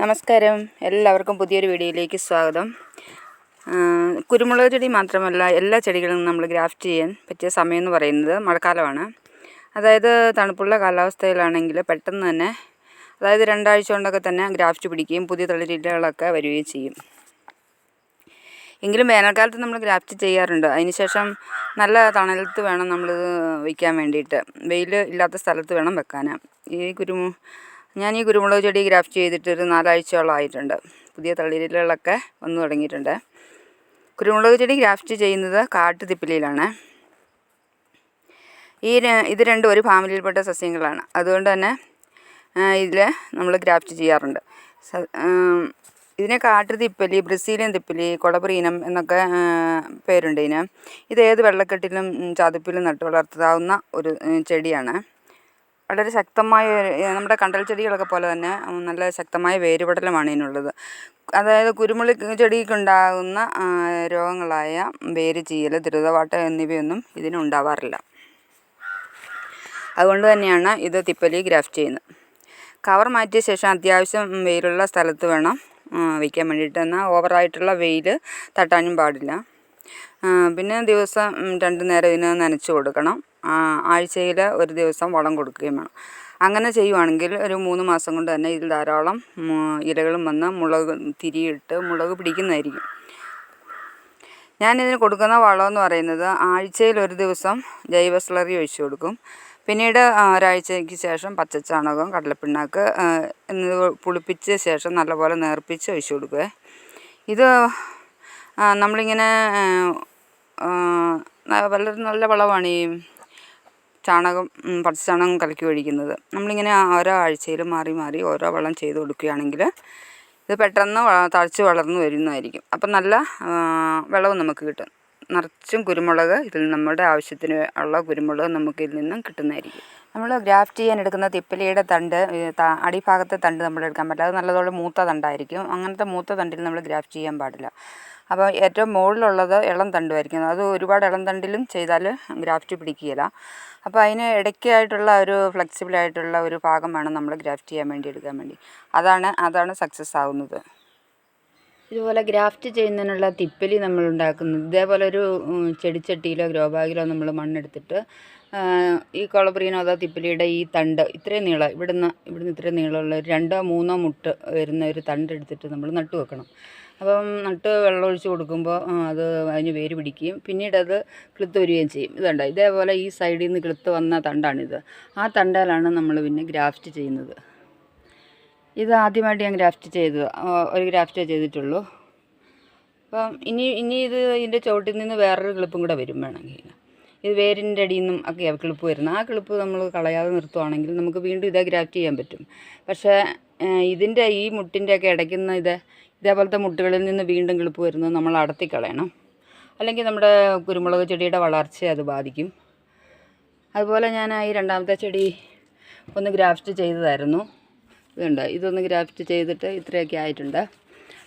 നമസ്കാരം. എല്ലാവർക്കും പുതിയൊരു വീഡിയോയിലേക്ക് സ്വാഗതം. കുരുമുളക് ചെടി മാത്രമല്ല എല്ലാ ചെടികളും നമ്മൾ ഗ്രാഫ്റ്റ് ചെയ്യാൻ പറ്റിയ സമയം എന്ന് പറയുന്നത് മഴക്കാലമാണ്. അതായത് തണുപ്പുള്ള കാലാവസ്ഥയിലാണെങ്കിൽ പെട്ടെന്ന് തന്നെ അതായത് രണ്ടാഴ്ച കൊണ്ടൊക്കെ തന്നെ ഗ്രാഫ്റ്റ് പിടിക്കുകയും പുതിയ തളിരിലകളൊക്കെ വരികയും ചെയ്യും. എങ്കിലും വേനൽക്കാലത്ത് നമ്മൾ ഗ്രാഫ്റ്റ് ചെയ്യാറുണ്ട്. അതിനുശേഷം നല്ല തണലത്ത് വേണം നമ്മൾ വയ്ക്കാൻ വേണ്ടിയിട്ട്. വെയിൽ ഇല്ലാത്ത സ്ഥലത്ത് വേണം വെക്കാൻ ഈ കുരുമു ഞാൻ ഈ കുരുമുളക് ചെടി ഗ്രാഫ്റ്റ് ചെയ്തിട്ട് ഒരു നാലാഴ്ചയോളം ആയിട്ടുണ്ട്. പുതിയ തളിരിലകളൊക്കെ വന്നു തുടങ്ങിയിട്ടുണ്ട്. കുരുമുളക് ചെടി ഗ്രാഫ്റ്റ് ചെയ്യുന്നത് കാട്ടുതിപ്പിലിയിലാണ്. ഈ ഇത് രണ്ടും ഒരു ഫാമിലിയിൽപ്പെട്ട സസ്യങ്ങളാണ്. അതുകൊണ്ട് തന്നെ ഇതിൽ നമ്മൾ ഗ്രാഫ്റ്റ് ചെയ്യാറുണ്ട്. ഇതിനെ കാട്ടുതിപ്പലി ബ്രസീലിയൻ തിപ്പലി കൊടപ്രീനം എന്നൊക്കെ പേരുണ്ട് ഇതിന്. ഇത് ഏത് വെള്ളക്കെട്ടിലും ചതുപ്പിലും നട്ടു വളർത്താവുന്ന ഒരു ചെടിയാണ്. വളരെ ശക്തമായ നമ്മുടെ കണ്ടൽ ചെടികളൊക്കെ പോലെ തന്നെ നല്ല ശക്തമായ വേരുപടലമാണ് ഇതിനുള്ളത്. അതായത് കുരുമുളക് ചെടിക്കുണ്ടാകുന്ന രോഗങ്ങളായ വേര് ചീയൽ ദ്രുതവാട്ടം എന്നിവയൊന്നും ഇതിനുണ്ടാവാറില്ല. അതുകൊണ്ട് തന്നെയാണ് ഇത് തിപ്പലി ഗ്രാഫ്റ്റ് ചെയ്യുന്നത്. കവർ മാറ്റിയ ശേഷം അത്യാവശ്യം വെയിലുള്ള സ്ഥലത്ത് വേണം വയ്ക്കാൻ വേണ്ടിയിട്ട്. എന്നാൽ ഓവറായിട്ടുള്ള വെയിൽ തട്ടാനും പാടില്ല. പിന്നെ ദിവസം രണ്ട് നേരം ഇതിനെ നനച്ച് കൊടുക്കണം. ആഴ്ചയിൽ ഒരു ദിവസം വളം കൊടുക്കുകയും വേണം. അങ്ങനെ ചെയ്യുവാണെങ്കിൽ ഒരു മൂന്ന് മാസം കൊണ്ട് തന്നെ ഇതിൽ ധാരാളം ഇലകളും വന്ന് മുളക് തിരിയിട്ട് മുളക് പിടിക്കുന്നതായിരിക്കും. ഞാനിതിന് കൊടുക്കുന്ന വളമെന്ന് പറയുന്നത് ആഴ്ചയിൽ ഒരു ദിവസം ജൈവ സ്ലറി ഒഴിച്ചു കൊടുക്കും. പിന്നീട് ഒരാഴ്ചയ്ക്ക് ശേഷം പച്ചച്ചാണകം കടലപ്പിണ്ണാക്ക് എന്നിവ പുളിപ്പിച്ച ശേഷം നല്ലപോലെ നേർപ്പിച്ച് ഒഴിച്ചു കൊടുക്കുക ഇത് നമ്മളിങ്ങനെ വളരെ നല്ല വളമാണ് ഈ ചാണകം പച്ചച്ചാണകം കലക്കി ഒഴിക്കുന്നത്. നമ്മളിങ്ങനെ ഓരോ ആഴ്ചയിൽ മാറി മാറി ഓരോ വളം ചെയ്ത് കൊടുക്കുകയാണെങ്കിൽ ഇത് പെട്ടെന്ന് തഴച്ച് വളർന്നു വരുന്നതായിരിക്കും. അപ്പം നല്ല വെള്ളവും നമുക്ക് കിട്ടും. നിറച്ചും കുരുമുളക് ഇതിൽ നമ്മുടെ ആവശ്യത്തിന് ഉള്ള കുരുമുളക് നമുക്ക് ഇതിൽ നിന്നും കിട്ടുന്നതായിരിക്കും. നമ്മൾ ഗ്രാഫ്റ്റ് ചെയ്യാൻ എടുക്കുന്ന തിപ്പലിയുടെ തണ്ട് അടിഭാഗത്തെ തണ്ട് നമ്മൾ എടുക്കാൻ പറ്റില്ല. അത് നല്ലതുപോലെ മൂത്ത തണ്ടായിരിക്കും. അങ്ങനത്തെ മൂത്ത തണ്ടിൽ നമ്മൾ ഗ്രാഫ്റ്റ് ചെയ്യാൻ പാടില്ല. അപ്പോൾ ഏറ്റവും മുകളിലുള്ളത് ഇളം തണ്ടുമായിരിക്കും. അത് ഒരുപാട് ഇളം തണ്ടിലും ചെയ്താൽ ഗ്രാഫ്റ്റ് പിടിക്കുകയില്ല. അപ്പോൾ അതിന് ഇടയ്ക്കായിട്ടുള്ള ഒരു ഫ്ലെക്സിബിൾ ആയിട്ടുള്ള ഒരു ഭാഗം വേണം നമ്മൾ ഗ്രാഫ്റ്റ് ചെയ്യാൻ വേണ്ടി എടുക്കാൻ വേണ്ടി. അതാണ് അതാണ് സക്സസ് ആവുന്നത്. ഇതുപോലെ ഗ്രാഫ്റ്റ് ചെയ്യുന്നതിനുള്ള തിപ്പലി നമ്മൾ ഉണ്ടാക്കുന്നത്. ഇതേപോലെ ഒരു ചെടിച്ചട്ടിയിലോ ഗ്രോ ബാഗിലോ നമ്മൾ മണ്ണെടുത്തിട്ട് ഈ കൊളബ്രീനോ അതോ തിപ്പലിയുടെ ഈ തണ്ട് ഇത്രയും നീളം ഇവിടുന്ന് ഇവിടുന്ന് ഇത്രയും നീളമുള്ള രണ്ടോ മൂന്നോ മുട്ട് വരുന്ന ഒരു തണ്ട് എടുത്തിട്ട് നമ്മൾ നട്ടു വെക്കണം. അപ്പം നട്ട് വെള്ളം ഒഴിച്ച് കൊടുക്കുമ്പോൾ അത് അതിന് വേര് പിടിക്കുകയും പിന്നീട് അത് കിളുത്ത് വരികയും ചെയ്യും. ഇതുണ്ട് ഇതേപോലെ ഈ സൈഡിൽ നിന്ന് കിളുത്ത് വന്ന തണ്ടാണിത്. ആ തണ്ടയിലാണ് നമ്മൾ പിന്നെ ഗ്രാഫ്റ്റ് ചെയ്യുന്നത്. ഇത് ആദ്യമായിട്ട് ഞാൻ ഗ്രാഫ്റ്റ് ചെയ്തത്. ഒരു ഗ്രാഫ്റ്റേ ചെയ്തിട്ടുള്ളൂ. അപ്പം ഇനി ഇനി ഇത് ഇതിന്റെ ചുവട്ടിൽ നിന്ന് വേറൊരു കിളിപ്പും കൂടെ വരും വേണമെങ്കിൽ. ഇത് വേരിന്റെ അടിയിൽ നിന്നും ഒക്കെ കിളിപ്പ് വരുന്നത്. ആ കിളിപ്പ് നമ്മൾ കളയാതെ നിർത്തുവാണെങ്കിൽ നമുക്ക് വീണ്ടും ഇതേ ഗ്രാഫ്റ്റ് ചെയ്യാൻ പറ്റും. പക്ഷേ ഇതിന്റെ ഈ മുട്ടിന്റെയൊക്കെ ഇടയ്ക്കുന്ന ഇത് ഇതേപോലത്തെ മുട്ടുകളിൽ നിന്ന് വീണ്ടും കിളിപ്പ് വരുന്നത് നമ്മൾ അടത്തി കളയണം അല്ലെങ്കിൽ നമ്മുടെ കുരുമുളക് ചെടിയുടെ വളർച്ചയെ അത് ബാധിക്കും. അതുപോലെ ഞാൻ ഈ രണ്ടാമത്തെ ചെടി ഒന്ന് ഗ്രാഫ്റ്റ് ചെയ്തതായിരുന്നു. ഇതുണ്ട്. ഇതൊന്ന് ഗ്രാഫ്റ്റ് ചെയ്തിട്ട് ഇത്രയൊക്കെ ആയിട്ടുണ്ട്.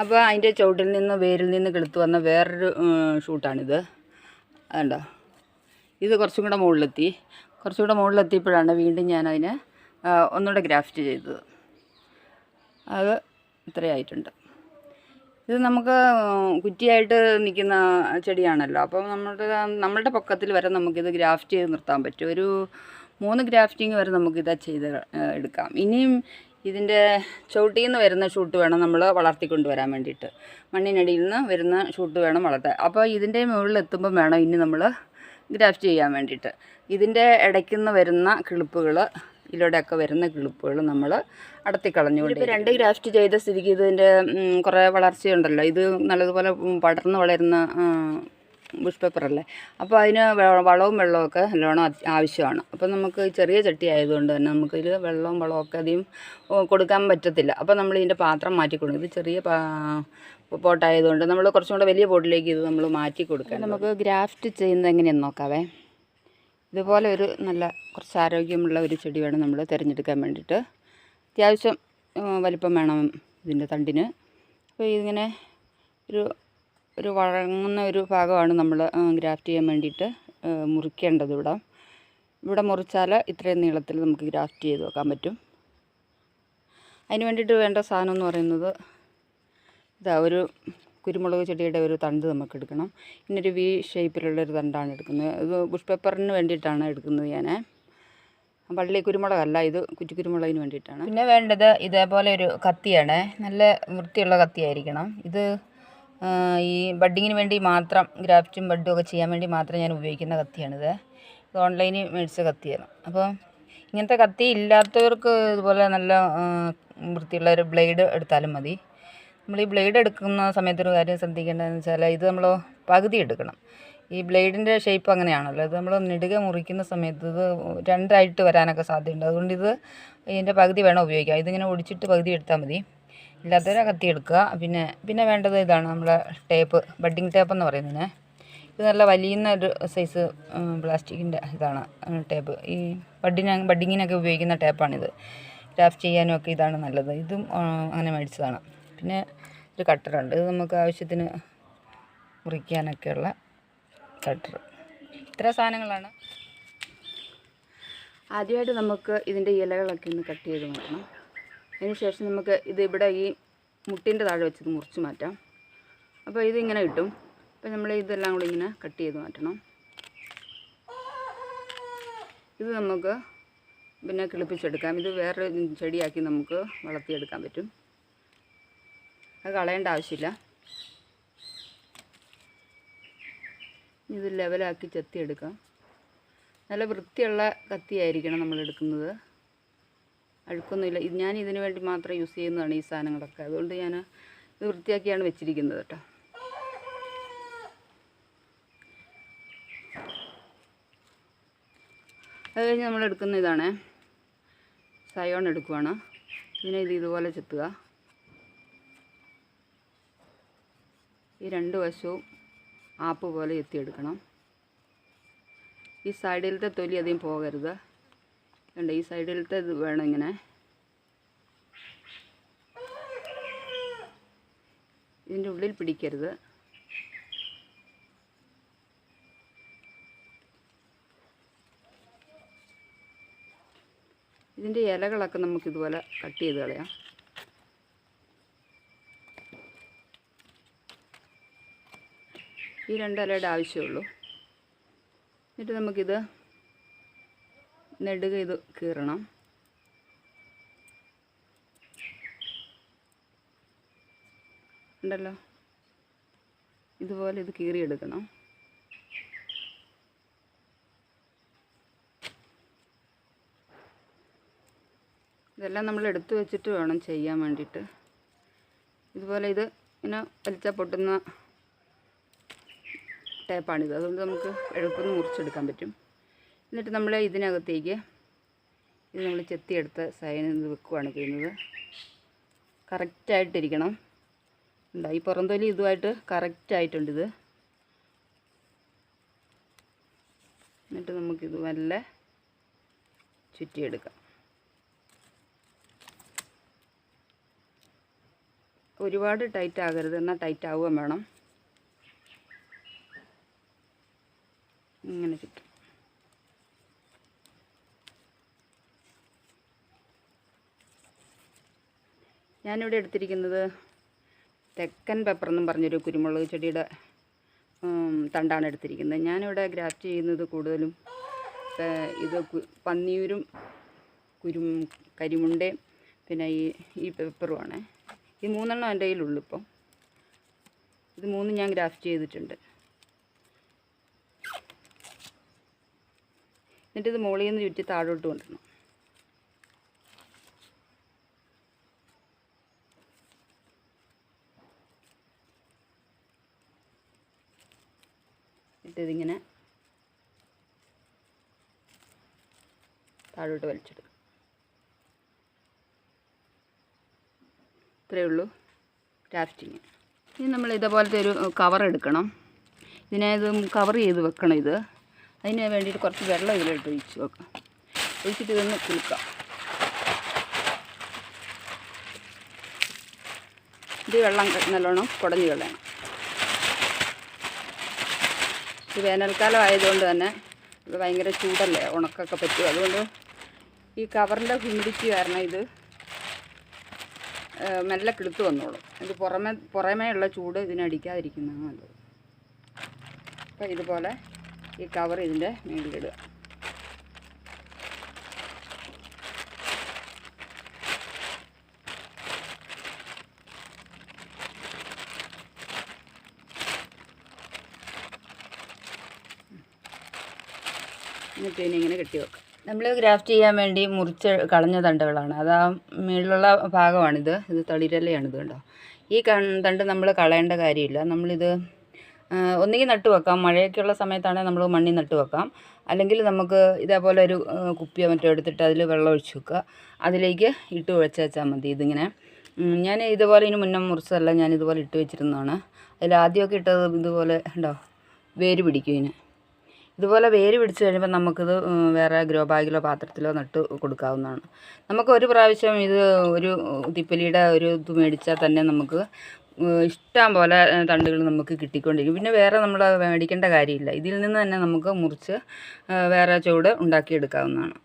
അപ്പോൾ അതിന്റെ ചുവട്ടിൽ നിന്ന് വേരിൽ നിന്ന് കിളുത്ത് വന്ന വേറൊരു ഷൂട്ടാണിത്. അതുണ്ടോ? ഇത് കുറച്ചും കൂടെ മുകളിലെത്തി. കുറച്ചും കൂടെ മുകളിലെത്തിയപ്പോഴാണ് വീണ്ടും ഞാൻ അതിനെ ഒന്നുകൂടെ ഗ്രാഫ്റ്റ് ചെയ്തത്. അത് ഇത്രയായിട്ടുണ്ട്. ഇത് നമുക്ക് കുറ്റിയായിട്ട് നിൽക്കുന്ന ചെടിയാണല്ലോ. അപ്പം നമ്മുടെ നമ്മളുടെ പൊക്കത്തിൽ വരെ നമുക്കിത് ഗ്രാഫ്റ്റ് ചെയ്ത് നിർത്താൻ പറ്റും. ഒരു മൂന്ന് ഗ്രാഫ്റ്റിംഗ് വരെ നമുക്കിത് ചെയ്ത് എടുക്കാം. ഇനിയും ഇതിന്റെ ചുവട്ടിൽ നിന്ന് വരുന്ന ഷൂട്ട് വേണം നമ്മൾ വളർത്തിക്കൊണ്ട് വരാൻ വേണ്ടിയിട്ട്. മണ്ണിനടിയിൽ നിന്ന് വരുന്ന ഷൂട്ട് വേണം വളർത്താൻ. അപ്പോൾ ഇതിന്റെ മുകളിൽ എത്തുമ്പം വേണം ഇനി നമ്മൾ ഗ്രാഫ്റ്റ് ചെയ്യാൻ വേണ്ടിയിട്ട്. ഇതിന്റെ ഇടയ്ക്കുന്ന് വരുന്ന കിളിപ്പുകൾ ഇതിലൂടെയൊക്കെ വരുന്ന കിളിപ്പുകൾ നമ്മൾ അടത്തിക്കളഞ്ഞുകൊണ്ട് ഇപ്പോൾ രണ്ട് ഗ്രാഫ്റ്റ് ചെയ്ത സ്ഥിതിക്ക് ഇതിന്റെ കുറേ വളർച്ചയുണ്ടല്ലോ. ഇത് നല്ലതുപോലെ പടർന്ന് വളരുന്ന ബുഷ് പേപ്പറല്ലേ അപ്പോൾ അതിന് വളവും വെള്ളമൊക്കെ നല്ലോണം ആവശ്യമാണ്. അപ്പോൾ നമുക്ക് ചെറിയ ചട്ടി ആയതുകൊണ്ട് തന്നെ നമുക്കിതിൽ വെള്ളവും വളമൊക്കെ അധികം കൊടുക്കാൻ പറ്റത്തില്ല. അപ്പോൾ നമ്മൾ ഇതിന്റെ പാത്രം മാറ്റി കൊടുക്കും ഇത് ചെറിയ പോട്ടായതുകൊണ്ട് നമ്മൾ കുറച്ചും കൂടെ വലിയ പോട്ടിലേക്ക് ഇത് നമ്മൾ മാറ്റി കൊടുക്കാം നമുക്ക് ഗ്രാഫ്റ്റ് ചെയ്യുന്നത് എങ്ങനെയാണെന്ന് നോക്കാവേ? ഇതുപോലെ ഒരു നല്ല കുറച്ച് ആരോഗ്യമുള്ള ഒരു ചെടി വേണം നമ്മൾ തിരഞ്ഞെടുക്കാൻ വേണ്ടിയിട്ട്. അത്യാവശ്യം വലിപ്പം വേണം ഇതിന്റെ തണ്ടിന്. അപ്പോൾ ഇതിങ്ങനെ ഒരു ഒരു വഴങ്ങുന്ന ഒരു ഭാഗമാണ് നമ്മൾ ഗ്രാഫ്റ്റ് ചെയ്യാൻ വേണ്ടിയിട്ട് മുറിക്കേണ്ടത് ഇവിടെ. ഇവിടെ മുറിച്ചാൽ ഇത്രയും നീളത്തിൽ നമുക്ക് ഗ്രാഫ്റ്റ് ചെയ്ത് വെക്കാൻ പറ്റും. അതിന് വേണ്ടിയിട്ട് വേണ്ട സാധനം എന്ന് പറയുന്നത് ഇതാ ഒരു കുരുമുളക് ചെടിയുടെ ഒരു തണ്ട് നമുക്ക് എടുക്കണം. പിന്നെ ഒരു വി ഷേപ്പിലുള്ളൊരു തണ്ടാണ് എടുക്കുന്നത്. ഇത് ബുഷ് പേപ്പറിന് വേണ്ടിയിട്ടാണ് എടുക്കുന്നത് ഞാൻ വള്ളി കുരുമുളകല്ല ഇത് കുറ്റി കുരുമുളകിന് വേണ്ടിയിട്ടാണ്. പിന്നെ വേണ്ടത് ഇതേപോലെ ഒരു കത്തിയാണ്. നല്ല വൃത്തിയുള്ള കത്തിയായിരിക്കണം. ഇത് ഈ ബഡ്ഡിങ്ങിന് വേണ്ടി മാത്രം ഗ്രാഫ്റ്റും ബഡ്ഡും ഒക്കെ ചെയ്യാൻ വേണ്ടി മാത്രം ഞാൻ ഉപയോഗിക്കുന്ന കത്തിയാണിത്. ഇത് ഓൺലൈനിൽ മേടിച്ച കത്തിയാണ്. അപ്പോൾ ഇങ്ങനത്തെ കത്തി ഇല്ലാത്തവർക്ക് ഇതുപോലെ നല്ല വൃത്തിയുള്ള ഒരു ബ്ലേഡ് എടുത്താലും മതി. നമ്മൾ ഈ ബ്ലേഡ് എടുക്കുന്ന സമയത്തൊരു കാര്യം ശ്രദ്ധിക്കേണ്ടതെന്ന് വെച്ചാൽ ഇത് നമ്മൾ പകുതി എടുക്കണം. ഈ ബ്ലേഡിന്റെ ഷേപ്പ് അങ്ങനെയാണല്ലോ. ഇത് നമ്മൾ നെടുക മുറിക്കുന്ന സമയത്ത് ഇത് രണ്ടായിട്ട് വരാനൊക്കെ സാധ്യതയുണ്ട്. അതുകൊണ്ട് ഇത് ഇതിന്റെ പകുതി വേണം ഉപയോഗിക്കാം ഇതിങ്ങനെ ഒടിച്ചിട്ട് പകുതി എടുത്താൽ മതി. ഇല്ലാത്തവരെ കത്തി എടുക്കുക. പിന്നെ പിന്നെ വേണ്ടത് ഇതാണ് നമ്മളെ ടേപ്പ് ബഡ്ഡിങ് ടേപ്പ് എന്ന് പറയുന്നതിന് ഇത് നല്ല വലിയുന്ന ഒരു സൈസ് പ്ലാസ്റ്റിക്കിന്റെ ഇതാണ് ടേപ്പ് ഈ ബഡ്ഡിന് ബഡ്ഡിങ്ങിനൊക്കെ ഉപയോഗിക്കുന്ന ടേപ്പാണിത് ക്രാഫ്റ്റ് ചെയ്യാനും ഒക്കെ ഇതാണ് നല്ലത്. ഇതും അങ്ങനെ മേടിച്ചതാണ്. പിന്നെ ഒരു കട്ടറുണ്ട് ഇത് നമുക്ക് ആവശ്യത്തിന് മുറിക്കാനൊക്കെയുള്ള കട്ടർ ഇത്ര സാധനങ്ങളാണ്. ആദ്യമായിട്ട് നമുക്ക് ഇതിന്റെ ഇലകളൊക്കെ ഒന്ന് കട്ട് ചെയ്ത് മാറ്റണം. അതിനുശേഷം നമുക്ക് ഇത് ഇവിടെ ഈ മുട്ടിന്റെ താഴെ വെച്ചത് മുറിച്ച് മാറ്റാം. അപ്പോൾ ഇതിങ്ങനെ കിട്ടും. അപ്പോൾ നമ്മൾ ഇതെല്ലാം കൂടി ഇങ്ങനെ കട്ട് ചെയ്ത് മാറ്റണം. ഇത് നമുക്ക് പിന്നെ കിളിപ്പിച്ചെടുക്കാം. ഇത് വേറൊരു ചെടിയാക്കി നമുക്ക് വളർത്തിയെടുക്കാൻ പറ്റും. അത് കളയേണ്ട ആവശ്യമില്ല. ഇത് ലെവലാക്കി ചെത്തിയെടുക്കാം. നല്ല വൃത്തിയുള്ള കത്തിയായിരിക്കണം നമ്മൾ എടുക്കുന്നത്. അഴുക്കൊന്നുമില്ല. ഇത് ഞാൻ ഇതിനു വേണ്ടി മാത്രം യൂസ് ചെയ്യുന്നതാണ് ഈ സാധനങ്ങളൊക്കെ. അതുകൊണ്ട് ഞാൻ ഇത് വൃത്തിയാക്കിയാണ് വെച്ചിരിക്കുന്നത് കേട്ടോ. അത് കഴിഞ്ഞ് നമ്മൾ എടുക്കുന്ന ഇതാണ്. സയോൺ എടുക്കുവാണ്. ഇതിനെ ഇത് ഇതുപോലെ ചെത്തുക. ഈ രണ്ട് വശവും ആപ്പ് പോലെ എത്തിയെടുക്കണം. ഈ സൈഡിലത്തെ തൊലി അധികം പോകരുത്. കണ്ട ഈ സൈഡിലത്തെ ഇത് വേണം ഇങ്ങനെ. ഇതിന്റെ ഉള്ളിൽ പിടിക്കരുത്. ഇതിന്റെ ഇലകളൊക്കെ നമുക്കിതുപോലെ കട്ട് ചെയ്ത് കളയാം. ഈ രണ്ട് ഇലയുടെ ആവശ്യമുള്ളൂ. എന്നിട്ട് നമുക്കിത് നെടുക ഇത് കീറണം. ഉണ്ടല്ലോ? ഇതുപോലെ ഇത് കീറിയെടുക്കണം. ഇതെല്ലാം നമ്മൾ എടുത്തു വെച്ചിട്ട് വേണം ചെയ്യാൻ വേണ്ടിയിട്ട്. ഇതുപോലെ ഇത് ഇങ്ങനെ വലിച്ചാൽ പൊട്ടുന്ന ടേപ്പാണിത്. അതുകൊണ്ട് നമുക്ക് എളുപ്പം മുറിച്ചെടുക്കാൻ പറ്റും. എന്നിട്ട് നമ്മൾ ഇതിനകത്തേക്ക് ഇത് നമ്മൾ ചെത്തിയെടുത്ത സൈനിൽ വെക്കുകയാണ് ചെയ്യുന്നത്. കറക്റ്റായിട്ടിരിക്കണം ഉണ്ടോ ഈ പുറംതൊലി ഇതുമായിട്ട് കറക്റ്റായിട്ടുണ്ടിത് എന്നിട്ട് നമുക്കിത് നല്ല ചുറ്റിയെടുക്കാം. ഒരുപാട് ടൈറ്റ് ആകരുത് എന്നാൽ ടൈറ്റ് ആവുകയും വേണം. ഇങ്ങനെ ചുറ്റും. ഞാനിവിടെ എടുത്തിരിക്കുന്നത് തെക്കൻ പെപ്പർ എന്നും പറഞ്ഞൊരു കുരുമുളക് ചെടിയുടെ തണ്ടാണ് എടുത്തിരിക്കുന്നത്. ഞാനിവിടെ ഗ്രാഫ്റ്റ് ചെയ്യുന്നത് കൂടുതലും ഇത് പന്നിയൂരും കുരും കരിമുണ്ടയും പിന്നെ ഈ ഈ പെപ്പറുമാണ് ഈ മൂന്നെണ്ണം എന്റെ കയ്യിലുള്ളൂ ഇപ്പം. ഇത് മൂന്നും ഞാൻ ഗ്രാഫ്റ്റ് ചെയ്തിട്ടുണ്ട്. എന്നിട്ട് ഇത് മുകളിൽ നിന്ന് ചുറ്റി താഴോട്ട് കൊണ്ടുവരണം. ഇതിങ്ങനെ താഴോട്ട് വലിച്ചെടുക്കും ഇത്രയേ ഉള്ളൂ ക്രാഫ്റ്റിങ് ഇനി നമ്മൾ ഇതേപോലത്തെ ഒരു കവർ എടുക്കണം. ഇതിനെ ഇത് കവർ ചെയ്ത് വെക്കണം ഇത്. അതിന് വേണ്ടിയിട്ട് കുറച്ച് വെള്ളം ഇതിലോട്ട് ഒഴിച്ച് നോക്കാം ഒഴിച്ചിട്ട് ഇതൊന്ന് കുലുക്കാം ഇത് വെള്ളം നല്ലോണം കുടഞ്ഞു കളയണം. ഇത് വേനൽക്കാലം ആയതുകൊണ്ട് തന്നെ ഇത് ഭയങ്കര ചൂടല്ലേ ഉണക്കൊക്കെ പറ്റും. അതുകൊണ്ട് ഈ കവറിന്റെ ഹ്യൂമിഡിറ്റി കാരണം ഇത് മെല്ലെ കിളുത്ത് വന്നോളും. ഇത് പുറമെ പുറമേ ഉള്ള ചൂട് ഇതിനടിക്കാതിരിക്കുന്നതാണ് നല്ലത്. അപ്പോൾ ഇതുപോലെ ഈ കവർ ഇതിന്റെ മേളിലിടുക എന്നിട്ട് ഇനി ഇങ്ങനെ കെട്ടി വെക്കാം നമ്മൾ ഗ്രാഫ്റ്റ് ചെയ്യാൻ വേണ്ടി മുറിച്ച് കളഞ്ഞ തണ്ടുകളാണ്. അത് ആ മുകളിലുള്ള ഭാഗമാണിത്. ഇത് തളിരലയാണിത് കണ്ടോ? ഈ തണ്ട് നമ്മൾ കളയേണ്ട കാര്യമില്ല. നമ്മളിത് ഒന്നുകിൽ നട്ടു വെക്കാം. മഴയൊക്കെയുള്ള സമയത്താണെങ്കിൽ നമ്മൾ മണ്ണിൽ നട്ടു വെക്കാം. അല്ലെങ്കിൽ നമുക്ക് ഇതേപോലെ ഒരു കുപ്പിയോ മറ്റോ എടുത്തിട്ട് അതിൽ വെള്ളം ഒഴിച്ച് വെക്കുക. അതിലേക്ക് ഇട്ട് ഒഴിച്ച് വെച്ചാൽ മതി. ഇതിങ്ങനെ ഞാൻ ഇതുപോലെ ഇതിന് മുന്നേ മുറിച്ചതല്ല ഞാൻ ഇതുപോലെ ഇട്ട് വെച്ചിരുന്നതാണ്. അതിൽ ആദ്യമൊക്കെ ഇട്ടത് ഇതുപോലെ ഉണ്ടോ? വേര് പിടിക്കും ഇതിന് ഇതുപോലെ വേര് പിടിച്ച് കഴിയുമ്പോൾ നമുക്കിത് വേറെ ഗ്രോ ബാഗിലോ പാത്രത്തിലോ നട്ട് കൊടുക്കാവുന്നതാണ്. നമുക്ക് ഒരു പ്രാവശ്യം ഇത് ഒരു തിപ്പലിയുടെ ഒരു ഇത് മേടിച്ചാൽ തന്നെ നമുക്ക് ഇഷ്ടം പോലെ തണ്ടുകൾ നമുക്ക് കിട്ടിക്കൊണ്ടിരിക്കും. പിന്നെ വേറെ നമ്മൾ മേടിക്കേണ്ട കാര്യമില്ല. ഇതിൽ നിന്ന് തന്നെ നമുക്ക് മുറിച്ച് വേറെ ചുവട് ഉണ്ടാക്കിയെടുക്കാവുന്നതാണ്.